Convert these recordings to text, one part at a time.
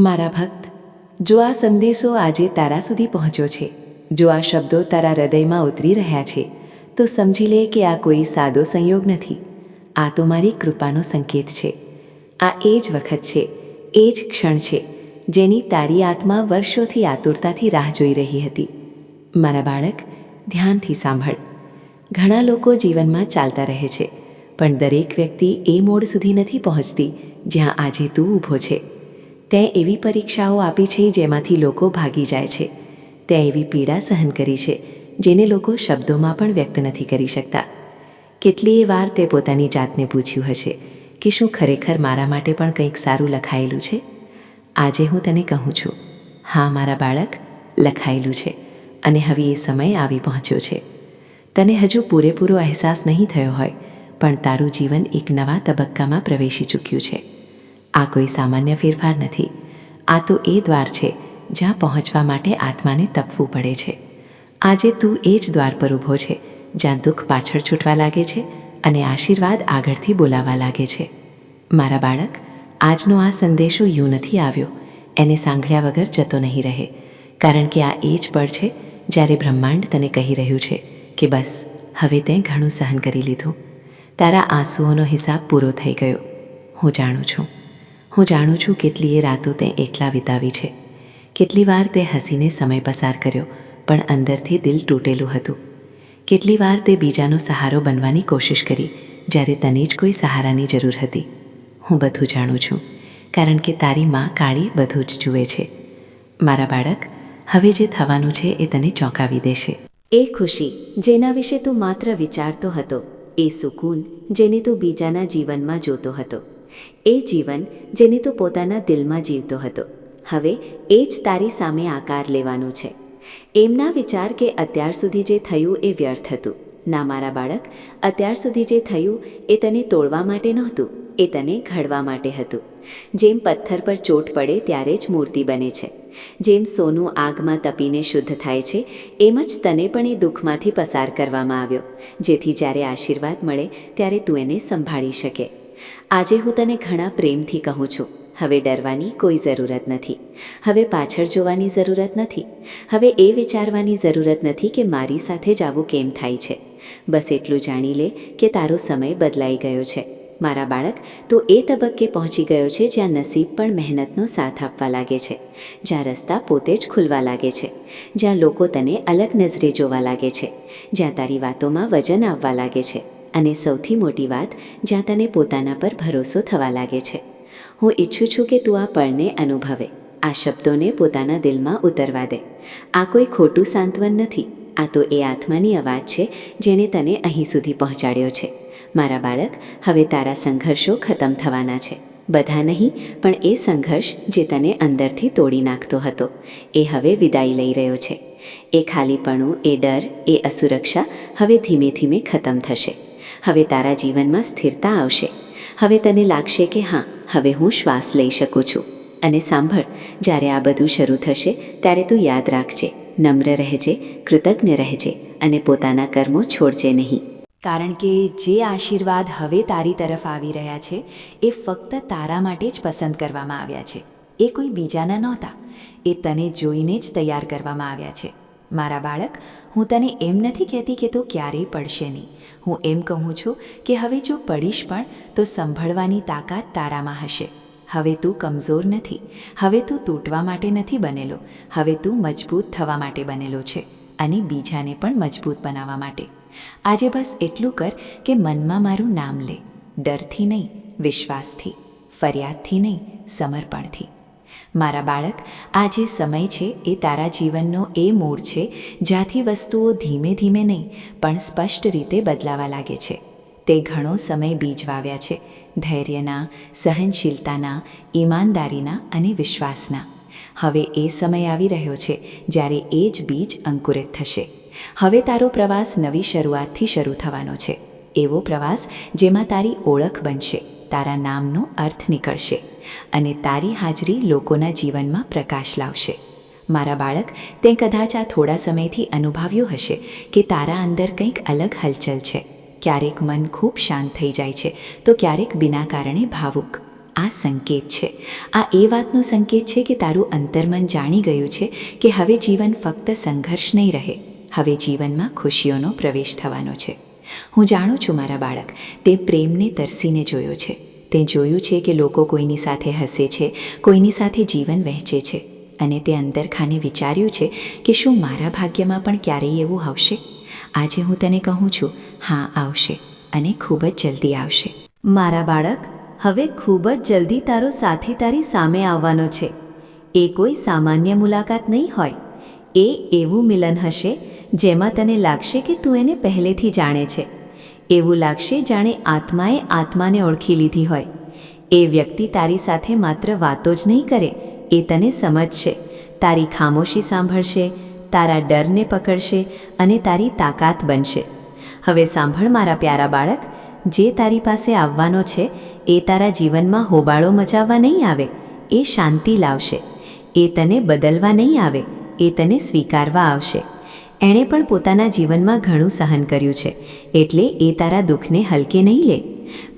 મારા ભક્ત, જો આ સંદેશો આજે તારા સુધી પહોંચ્યો છે, જો આ શબ્દો તારા હૃદયમાં ઉતરી રહ્યા છે, તો સમજી લે કે આ કોઈ સાદો સંયોગ નથી. આ તો મારી કૃપાનો સંકેત છે. આ એ જ વખત છે, એ જ ક્ષણ છે, જેની તારી આત્મા વર્ષોથી આતુરતાથી રાહ જોઈ રહી હતી. મારા બાળક, ધ્યાનથી સાંભળ. ઘણા લોકો જીવનમાં ચાલતા રહે છે, પણ દરેક વ્યક્તિ એ મોડ સુધી નથી પહોંચતી, જ્યાં આજે તું ઊભો છે. તે એવી પરીક્ષાઓ આપી છે જેમાંથી લોકો ભાગી જાય છે. તે એવી પીડા સહન કરી છે, જેને લોકો શબ્દોમાં પણ વ્યક્ત નથી કરી શકતા. કેટલીય વાર તે પોતાની જાતને પૂછ્યું હશે કે શું ખરેખર મારા માટે પણ કંઈક સારું લખાયેલું છે? આજે હું તને કહું છું, હા, મારા બાળક, લખાયેલું છે, અને હવે એ સમય આવી પહોંચ્યો છે. તને હજુ પૂરેપૂરો અહેસાસ નહીં થયો હોય, પણ તારું જીવન એક નવા તબક્કામાં પ્રવેશી ચૂક્યું છે. આ કોઈ સામાન્ય ફેરફાર નથી. આ તો એ દ્વાર છે, જ્યાં પહોંચવા માટે આત્માને તપવું પડે છે. આજે તું એ જ દ્વાર પર ઊભો છે, જ્યાં દુઃખ પાછળ છૂટવા લાગે છે અને આશીર્વાદ આગળથી બોલાવા લાગે છે. મારા બાળક, આજનો આ સંદેશો યુ નથી આવ્યો. એને સાંભળ્યા વગર જતો નહીં રહે. કારણ કે આ એ જ પળ છે, જ્યારે બ્રહ્માંડ તને કહી રહ્યું છે કે બસ, હવે તે ઘણું સહન કરી લીધું. તારા આંસુઓનો હિસાબ પૂરો થઈ ગયો. હું જાણું છું. હું જાણું છું કેટલીય રાતો તે એકલા વિતાવી છે. કેટલી વાર તે હસીને સમય પસાર કર્યો, પણ અંદરથી દિલ તૂટેલું હતું. કેટલી વાર તે બીજાનો સહારો બનવાની કોશિશ કરી, જ્યારે તને જ કોઈ સહારાની જરૂર હતી. હું બધું જાણું છું, કારણ કે તારી માં કાળી બધું જ જુએ છે. મારા બાળક, હવે જે થવાનું છે એ તને ચોંકાવી દેશે. એ ખુશી, જેના વિશે તું માત્ર વિચારતો હતો, એ સુકૂન, જેને તું બીજાના જીવનમાં જોતો હતો. એ જીવન જેને તું પોતાના દિલમાં જીવતો હતો. હવે એ જ તારી સામે આકાર લેવાનું છે. એમના વિચાર કે અત્યાર સુધી જે થયું એ વ્યર્થ હતું. ના, મારા બાળક, અત્યાર સુધી જે થયું એ તને તોડવા માટે નહોતું, એ તને ઘડવા માટે હતું. જેમ પથ્થર પર ચોટ પડે ત્યારે જ મૂર્તિ બને છે. જેમ સોનું આગમાં તપીને શુદ્ધ થાય છે, એમ જ તને પણ એ દુઃખમાંથી પસાર કરવામાં આવ્યો. જેથી જ્યારે આશીર્વાદ મળે ત્યારે તું એને સંભાળી શકે. આજે હું તને ઘણા પ્રેમથી કહું છું. હવે ડરવાની કોઈ જરૂરત નથી. હવે પાછળ જોવાની જરૂરત નથી. હવે એ વિચારવાની જરૂરત નથી કે મારી સાથે જ આવું કેમ થાય છે. બસ એટલું જાણી લે કે તારો સમય બદલાઈ ગયો છે. મારા બાળક, તો એ તબક્કે પહોંચી ગયો છે જ્યાં નસીબ પણ મહેનતનો સાથ આપવા લાગે છે. જ્યાં રસ્તા પોતે જ ખુલવા લાગે છે. જ્યાં લોકો તને અલગ નજરે જોવા લાગે છે. જ્યાં તારી વાતોમાં વજન આવવા લાગે છે. અને સૌથી મોટી વાત, જ્યાં તને પોતાના પર ભરોસો થવા લાગે છે. હું ઈચ્છું છું કે તું આ પળને અનુભવે. આ શબ્દોને પોતાના દિલમાં ઉતરવા દે. આ કોઈ ખોટું સાંત્વન નથી. આ તો એ આત્માની અવાજ છે, જેણે તને અહીં સુધી પહોંચાડ્યો છે. મારા બાળક, હવે તારા સંઘર્ષો ખતમ થવાના છે. બધા નહીં, પણ એ સંઘર્ષ જે તને અંદરથી તોડી નાખતો હતો. એ હવે વિદાય લઈ રહ્યો છે. એ ખાલીપણું, એ ડર, એ અસુરક્ષા, હવે ધીમે ધીમે ખતમ થશે. હવે તારા જીવનમાં સ્થિરતા આવશે. હવે તને લાગશે કે હા, હવે હું શ્વાસ લઈ શકું છું. અને સાંભળ, જ્યારે આ બધું શરૂ થશે, ત્યારે તું યાદ રાખજે, નમ્ર રહેજે, કૃતજ્ઞ રહેજે અને પોતાના કર્મો છોડજે નહીં. કારણ કે જે આશીર્વાદ હવે તારી તરફ આવી રહ્યા છે, એ ફક્ત તારા માટે જ પસંદ કરવામાં આવ્યા છે. એ કોઈ બીજાના નહોતા. એ તને જોઈને જ તૈયાર કરવામાં આવ્યા છે. મારા બાળક, હું તને એમ નથી કહેતી કે તું ક્યારેય પડશે નહીં. હું એમ કહું છું કે હવે જો પડીશ પણ, તો સંભળવાની તાકાત તારામાં હશે. હવે તું કમજોર નથી. હવે તું તૂટવા માટે નથી બનેલો. હવે તું મજબૂત થવા માટે બનેલો છે અને બીજાને પણ મજબૂત બનાવવા માટે. આજે બસ એટલું કર કે મનમાં મારું નામ લે. ડરથી નહીં, વિશ્વાસથી, ફરિયાદથી નહીં, સમર્પણથી. મારા બાળક આ જે સમય છે એ તારા જીવનનો એ મૂળ છે, જ્યાંથી વસ્તુઓ ધીમે ધીમે નહીં, પણ સ્પષ્ટ રીતે બદલાવા લાગે છે. તે ઘણો સમય બીજ વાવ્યા છે, ધૈર્યના, સહનશીલતાના, ઈમાનદારીના અને વિશ્વાસના. હવે એ સમય આવી રહ્યો છે, જ્યારે એ જ બીજ અંકુરિત થશે. હવે તારો પ્રવાસ નવી શરૂઆતથી શરૂ થવાનો છે. એવો પ્રવાસ જેમાં તારી ઓળખ બનશે, તારા નામનો અર્થ નીકળશે. અને તારી હાજરી લોકોના જીવનમાં પ્રકાશ લાવશે. મારા બાળક, તે કદાચ આ થોડા સમયથી અનુભવ્યું હશે કે તારા અંદર કંઈક અલગ હલચલ છે. ક્યારેક મન ખૂબ શાંત થઈ જાય છે, તો ક્યારેક બિના કારણે ભાવુક. આ સંકેત છે. આ એ વાતનો સંકેત છે કે તારું અંતર્મન જાણી ગયું છે કે હવે જીવન ફક્ત સંઘર્ષ નહીં રહે, હવે જીવનમાં ખુશીઓનો પ્રવેશ થવાનો છે. હું જાણું છું, મારા બાળક, તે પ્રેમને તરસીને જોયો છે. તે જોયું છે કે લોકો કોઈની સાથે હસે છે, કોઈની સાથે જીવન વહેંચે છે અને તે અંતરખાને વિચાર્યું છે કે શું મારા ભાગ્યમાં પણ ક્યારેય એવું આવશે? આજે હું તને કહું છું, હા, આવશે અને ખૂબ જ જલ્દી આવશે. મારા બાળક, હવે ખૂબ જ જલ્દી તારો સાથી તારી સામે આવવાનો છે. એ કોઈ સામાન્ય મુલાકાત નહીં હોય. એ એવું મિલન હશે જેમાં તને લાગશે કે તું એને પહેલેથી જાણે છે. એવું લાગશે જાણે આત્માએ આત્માને ઓળખી લીધી હોય. એ વ્યક્તિ તારી સાથે માત્ર વાતો જ નહીં કરે, એ તને સમજશે. તારી ખામોશી સાંભળશે, તારા ડરને પકડશે અને તારી તાકાત બનશે. હવે સાંભળ મારા પ્યારા બાળક, જે તારી પાસે આવવાનો છે, એ તારા જીવનમાં હોબાળો મચાવવા નહીં આવે, એ શાંતિ લાવશે. એ તને બદલવા નહીં આવે, એ તને સ્વીકારવા આવશે. એણે પણ પોતાના જીવનમાં ઘણું સહન કર્યું છે, એટલે એ તારા દુઃખને હલકે નહીં લે.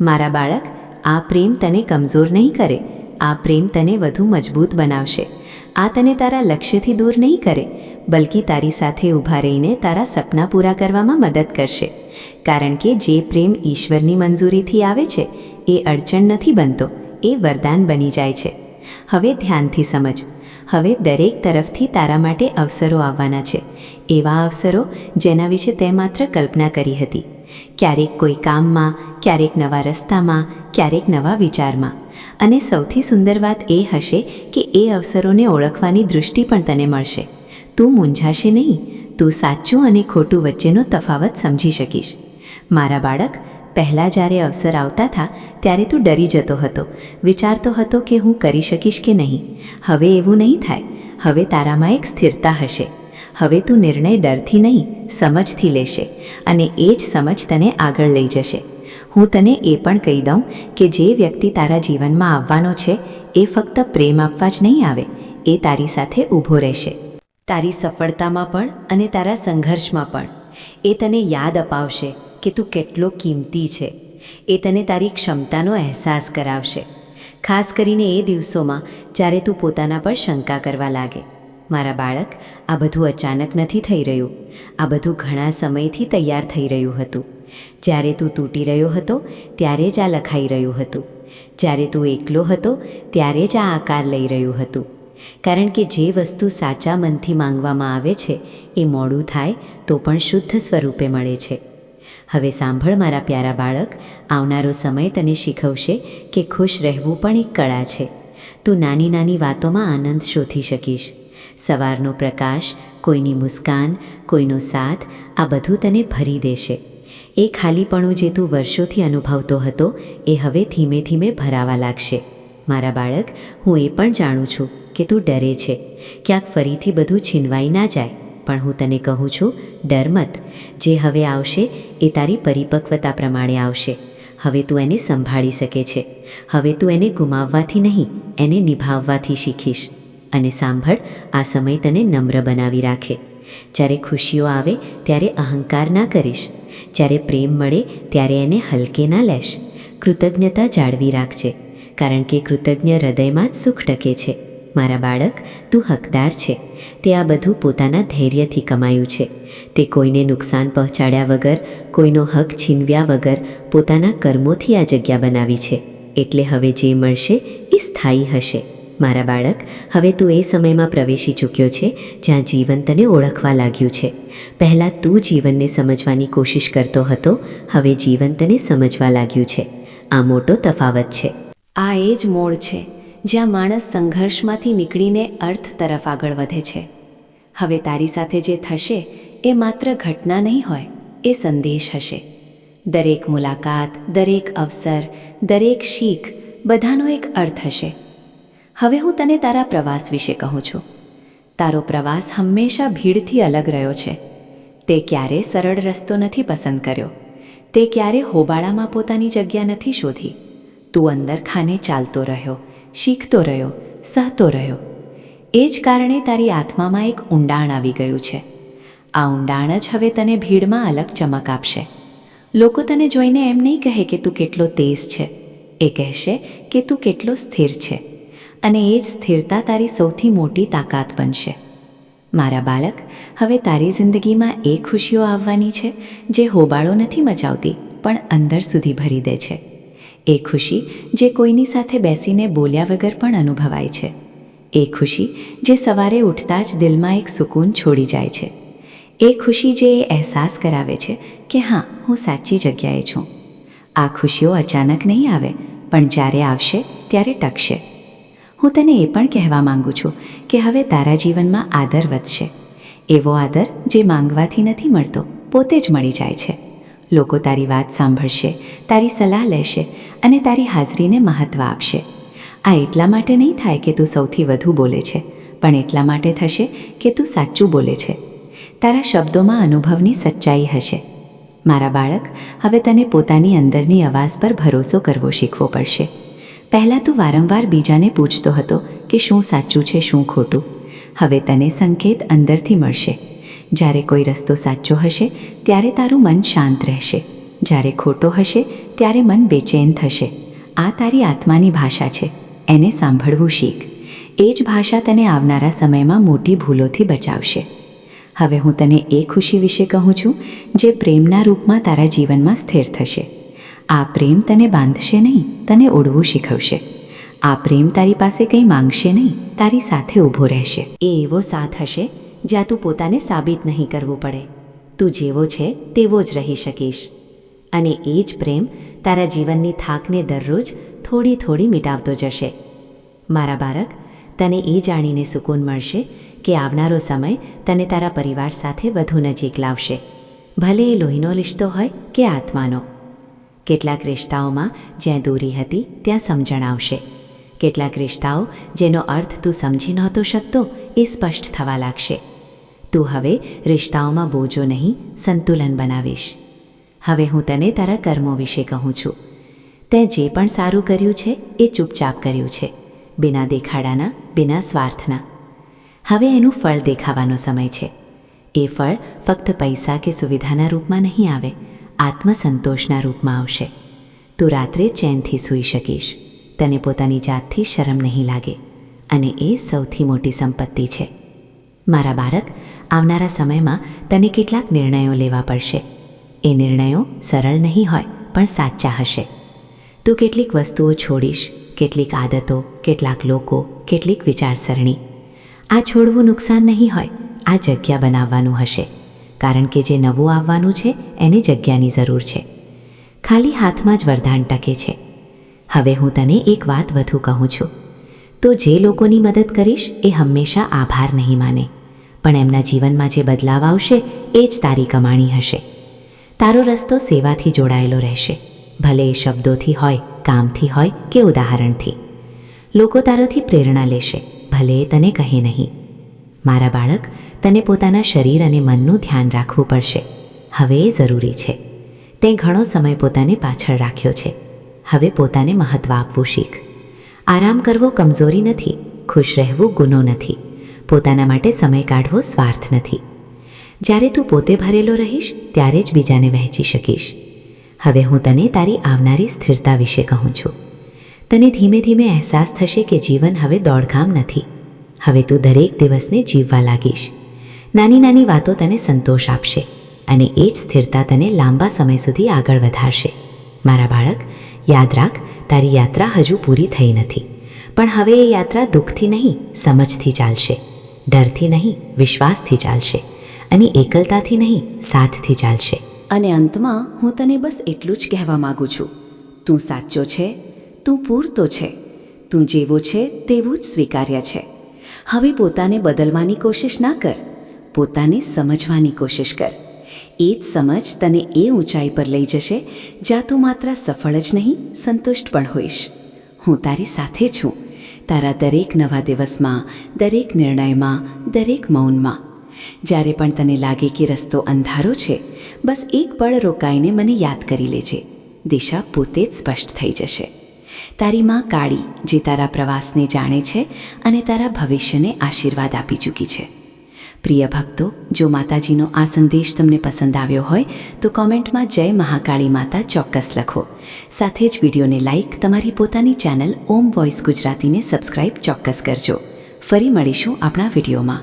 મારા બાળક, આ પ્રેમ તને કમજોર નહીં કરે, આ પ્રેમ તને વધુ મજબૂત બનાવશે. આ તને તારા લક્ષ્યથી દૂર નહીં કરે, બલકી તારી સાથે ઊભા રહીને તારા સપના પૂરા કરવામાં મદદ કરશે. કારણ કે જે પ્રેમ ઈશ્વરની મંજૂરીથી આવે છે, એ અડચણ નથી બનતો, એ વરદાન બની જાય છે. હવે ધ્યાનથી સમજ હવે દરેક તરફથી તારા માટે અવસરો આવવાના છે. એવા અવસરો જેના વિશે તે માત્ર કલ્પના કરી હતી. ક્યારેક કોઈ કામમાં, ક્યારેક નવા રસ્તામાં, ક્યારેક નવા વિચારમાં. અને સૌથી સુંદર વાત એ હશે કે એ અવસરોને ઓળખવાની દૃષ્ટિ પણ તને મળશે. તું મૂંઝાશે નહીં. તું સાચું અને ખોટું વચ્ચેનો તફાવત સમજી શકીશ. મારા બાળક પહેલાં જ્યારે અવસર આવતા હતા, ત્યારે તું ડરી જતો હતો. વિચારતો હતો કે હું કરી શકીશ કે નહીં. હવે એવું નહીં થાય. હવે તારામાં એક સ્થિરતા હશે. હવે તું નિર્ણય ડરથી નહીં, સમજથી લેશે. અને એ જ સમજ તને આગળ લઈ જશે. હું તને એ પણ કહી દઉં કે જે વ્યક્તિ તારા જીવનમાં આવવાનો છે, એ ફક્ત પ્રેમ આપવા જ નહીં આવે. એ તારી સાથે ઊભો રહેશે. તારી સફળતામાં પણ અને તારા સંઘર્ષમાં પણ. એ તને યાદ અપાવશે. કે તું કેટલો કિંમતી છે, એ તને તારી ક્ષમતાનો અહેસાસ કરાવશે. ખાસ કરીને એ દિવસોમાં જ્યારે તું પોતાના પર શંકા કરવા લાગે. મારા બાળક, આ બધું અચાનક નથી થઈ રહ્યું. આ બધું ઘણા સમયથી તૈયાર થઈ રહ્યું હતું. જ્યારે તું તૂટી રહ્યો હતો, ત્યારે જ આ લખાઈ રહ્યું હતું. જ્યારે તું એકલો હતો, ત્યારે જ આ આકાર લઈ રહ્યું હતું. કારણ કે જે વસ્તુ સાચા મનથી માંગવામાં આવે છે, એ મોડું થાય તો પણ શુદ્ધ સ્વરૂપે મળે છે. હવે સાંભળ મારા પ્યારા બાળક, આવનારો સમય તને શીખવશે કે ખુશ રહેવું પણ એક કળા છે. તું નાની નાની વાતોમાં આનંદ શોધી શકીશ. સવારનો પ્રકાશ, કોઈની મુસ્કાન, કોઈનો સાથ, આ બધું તને ભરી દેશે. એ ખાલીપણું જે તું વર્ષોથી અનુભવતો હતો, એ હવે ધીમે ધીમે ભરાવા લાગશે. મારા બાળક, હું એ પણ જાણું છું કે તું ડરે છે. ક્યાંક ફરીથી બધું છીનવાઈ ના જાય. પણ હું તને કહું છું, ડર મત. જે હવે આવશે, એ તારી પરિપક્વતા પ્રમાણે આવશે. હવે તું એને સંભાળી શકે છે. હવે તું એને ગુમાવવાથી નહીં, એને નિભાવવાથી શીખીશ. અને સાંભળ, આ સમય તને નમ્ર બનાવી રાખે. જ્યારે ખુશીઓ આવે, ત્યારે અહંકાર ના કરીશ. જ્યારે પ્રેમ મળે, ત્યારે એને હલકે ના લેશ. કૃતજ્ઞતા જાળવી રાખજે. કારણ કે કૃતજ્ઞ હૃદયમાં જ સુખ ટકે છે. મારા બાળક, તું હકદાર છે. તે આ બધું પોતાના ધૈર્યથી કમાયું છે. તે કોઈને નુકસાન પહોંચાડ્યા વગર, કોઈનો હક છીનવ્યા વગર પોતાના કર્મોથી આ જગ્યા બનાવી છે. એટલે હવે જે મળશે એ સ્થાયી હશે. મારા બાળક, હવે તું એ સમયમાં પ્રવેશી ચૂક્યો છે જ્યાં જીવન તને ઓળખવા લાગ્યું છે. પહેલાં તું જીવનને સમજવાની કોશિશ કરતો હતો, હવે જીવન તને સમજવા લાગ્યું છે. આ મોટો તફાવત છે. આ એ જ મોડ છે. જ્યાં માણસ સંઘર્ષમાંથી નીકળીને અર્થ તરફ આગળ વધે છે. હવે તારી સાથે જે થશે, એ માત્ર ઘટના નહીં હોય, એ સંદેશ હશે. દરેક મુલાકાત, દરેક અવસર, દરેક શીખ, બધાનો એક અર્થ હશે. હવે હું તને તારા પ્રવાસ વિશે કહું છું. તારો પ્રવાસ હંમેશા ભીડથી અલગ રહ્યો છે. તે ક્યારે સરળ રસ્તો નથી પસંદ કર્યો. તે ક્યારે હોબાળામાં પોતાની જગ્યા નથી શોધી. તું અંદર ખાને ચાલતો રહ્યો. શીખતો રહ્યો સહતો રહ્યો એ જ કારણે તારી આત્મામાં એક ઊંડાણ આવી ગયું છે. આ ઊંડાણ જ હવે તને ભીડમાં અલગ ચમક આપશે. લોકો તને જોઈને એમ નહીં કહે કે તું કેટલો તેજ છે. એ કહેશે કે તું કેટલો સ્થિર છે. અને એ જ સ્થિરતા તારી સૌથી મોટી તાકાત બનશે. મારા બાળક, હવે તારી જિંદગીમાં એ ખુશીઓ આવવાની છે, જે હોબાળો નથી મચાવતી, પણ અંદર સુધી ભરી દે છે. એ ખુશી જે કોઈની સાથે બેસીને બોલ્યા વગર પણ અનુભવાય છે. એ ખુશી જે સવારે ઉઠતા જ દિલમાં એક સુકૂન છોડી જાય છે. એ ખુશી જે એ અહેસાસ કરાવે છે કે હા, હું સાચી જગ્યાએ છું. આ ખુશીઓ અચાનક નહીં આવે, પણ જ્યારે આવશે, ત્યારે ટકશે. હું તને એ પણ કહેવા માંગુ છું કે હવે તારા જીવનમાં આદર વધશે. એવો આદર જે માંગવાથી નથી મળતો, પોતે જ મળી જાય છે. લોકો તારી વાત સાંભળશે, તારી સલાહ લેશે અને તારી હાજરીને મહત્ત્વ આપશે. આ એટલા માટે નહીં થાય કે તું સૌથી વધુ બોલે છે, પણ એટલા માટે થશે કે તું સાચું બોલે છે. તારા શબ્દોમાં અનુભવની સચ્ચાઈ હશે. મારા બાળક, હવે તને પોતાની અંદરની અવાજ પર ભરોસો કરવો શીખવો પડશે. પહેલાં તું વારંવાર બીજાને પૂછતો હતો કે શું સાચું છે, શું ખોટું. હવે તને સંકેત અંદરથી મળશે. જ્યારે કોઈ રસ્તો સાચો હશે, ત્યારે તારું મન શાંત રહેશે. જ્યારે ખોટો હશે ત્યારે મન બેચેન થશે. આ તારી આત્માની ભાષા છે. એને સાંભળવું શીખ. એ જ ભાષા તને આવનારા સમયમાં મોટી ભૂલોથી બચાવશે. હવે હું તને એ ખુશી વિશે કહું છું, જે પ્રેમના રૂપમાં તારા જીવનમાં સ્થિર થશે. આ પ્રેમ તને બાંધશે નહીં, તને ઓળવું શીખવશે. આ પ્રેમ તારી પાસે કંઈ માંગશે નહીં, તારી સાથે ઊભો રહેશે. એ એવો સાથ હશે, જ્યાં તું પોતાને સાબિત નહીં કરવું પડે. તું જેવો છે, તેવો જ રહી શકીશ. અને એ જ પ્રેમ તારા જીવનની થાકને દરરોજ થોડી થોડી મિટાવતો જશે. મારા બાળક, તને એ જાણીને સુકૂન મળશે કે આવનારો સમય તને તારા પરિવાર સાથે વધુ નજીક લાવશે. ભલે એ લોહીનો રિશ્તો હોય કે આત્માનો. કેટલાક રિશ્તાઓમાં જ્યાં દૂરી હતી ત્યાં સમજણ આવશે. કેટલાક રિશ્તાઓ જેનો અર્થ તું સમજી નહોતો શકતો એ સ્પષ્ટ થવા લાગશે. તું હવે રિશ્તાઓમાં બોજો નહીં, સંતુલન બનાવીશ. હવે હું તને તારા કર્મો વિશે કહું છું. તે જે પણ સારું કર્યું છે, એ ચૂપચાપ કર્યું છે, બિના દેખાડાના, બિના સ્વાર્થના. હવે એનું ફળ દેખાવાનો સમય છે. એ ફળ ફક્ત પૈસા કે સુવિધાના રૂપમાં નહીં આવે, આત્મસંતોષના રૂપમાં આવશે. તું રાત્રે ચેનથી સૂઈ શકીશ. તને પોતાની જાતથી શરમ નહીં લાગે. અને એ સૌથી મોટી સંપત્તિ છે. મારા બાળક, આવનારા સમયમાં તને કેટલાક નિર્ણયો લેવા પડશે. એ નિર્ણયો સરળ નહીં હોય, પણ સાચા હશે. તું કેટલીક વસ્તુઓ છોડીશ, કેટલીક આદતો, કેટલાક લોકો, કેટલીક વિચારસરણી. આ છોડવું નુકસાન નહીં હોય, આ જગ્યા બનાવવાનું હશે. કારણ કે જે નવું આવવાનું છે, એને જગ્યાની જરૂર છે. ખાલી હાથમાં જ વરદાન ટકે છે. હવે હું તને એક વાત વધુ કહું છું. તો જે લોકોની મદદ કરીશ, એ હંમેશા આભાર નહીં માને. પણ એમના જીવનમાં જે બદલાવ આવશે, એ જ તારી કમાણી હશે. તારો રસ્તો સેવાથી જોડાયેલો રહેશે. ભલે એ શબ્દોથી હોય, કામથી હોય કે ઉદાહરણથી. લોકો તારાથી પ્રેરણા લેશે, ભલે એ તને કહે નહીં. મારા બાળક, તને પોતાના શરીર અને મનનું ધ્યાન રાખવું પડશે. હવે એ જરૂરી છે. તે ઘણો સમય પોતાને પાછળ રાખ્યો છે. હવે પોતાને મહત્ત્વ આપવું શીખ. આરામ કરવો કમજોરી નથી, ખુશ રહેવું ગુનો નથી. પોતાના માટે સમય કાઢવો સ્વાર્થ નથી. જ્યારે તું પોતે ભરેલો રહીશ, ત્યારે જ બીજાને વહેંચી શકીશ. હવે હું તને તારી આવનારી સ્થિરતા વિશે કહું છું. તને ધીમે ધીમે અહેસાસ થશે કે જીવન હવે દોડધામ નથી. હવે તું દરેક દિવસને જીવવા લાગીશ. નાની નાની વાતો તને સંતોષ આપશે અને એ જ સ્થિરતા તને લાંબા સમય સુધી આગળ વધારશે. મારા બાળક, યાદ રાખ, તારી યાત્રા હજુ પૂરી થઈ નથી. પણ હવે એ યાત્રા દુઃખથી નહીં, સમજથી ચાલશે. ડરથી નહીં, વિશ્વાસથી ચાલશે. અને એકલતાથી નહીં સાથથી ચાલશે. અને અંતમાં હું તને બસ એટલું જ કહેવા માગું છું. તું સાચો છે, તું પૂરતો છે, તું જેવો છે તેવું જ સ્વીકાર્ય છે. હવે પોતાને બદલવાની કોશિશ ના કર, પોતાને સમજવાની કોશિશ કર. એ જ સમજ તને એ ઊંચાઈ પર લઈ જશે, જ્યાં તું માત્ર સફળ જ નહીં, સંતુષ્ટ પણ હોઈશ. હું તારી સાથે છું, તારા દરેક નવા દિવસમાં, દરેક નિર્ણયમાં, દરેક મૌનમાં. જ્યારે પણ તને લાગે કે રસ્તો અંધારો છે, બસ એક પળ રોકાઈને મને યાદ કરી લેજે. દિશા પોતે જ સ્પષ્ટ થઈ જશે. તારી માં કાળી, જે તારા પ્રવાસને જાણે છે અને તારા ભવિષ્યને આશીર્વાદ આપી ચૂકી છે. પ્રિય ભક્તો, જો માતાજીનો આ સંદેશ તમને પસંદ આવ્યો હોય, તો કોમેન્ટમાં જય મહાકાળી માતા ચોક્કસ લખો. સાથે જ વિડીયોને લાઇક તમારી પોતાની ચેનલ ઓમ વોઇસ ગુજરાતીને સબસ્ક્રાઇબ ચોક્કસ કરજો. ફરી મળીશું આપણા વિડીયોમાં.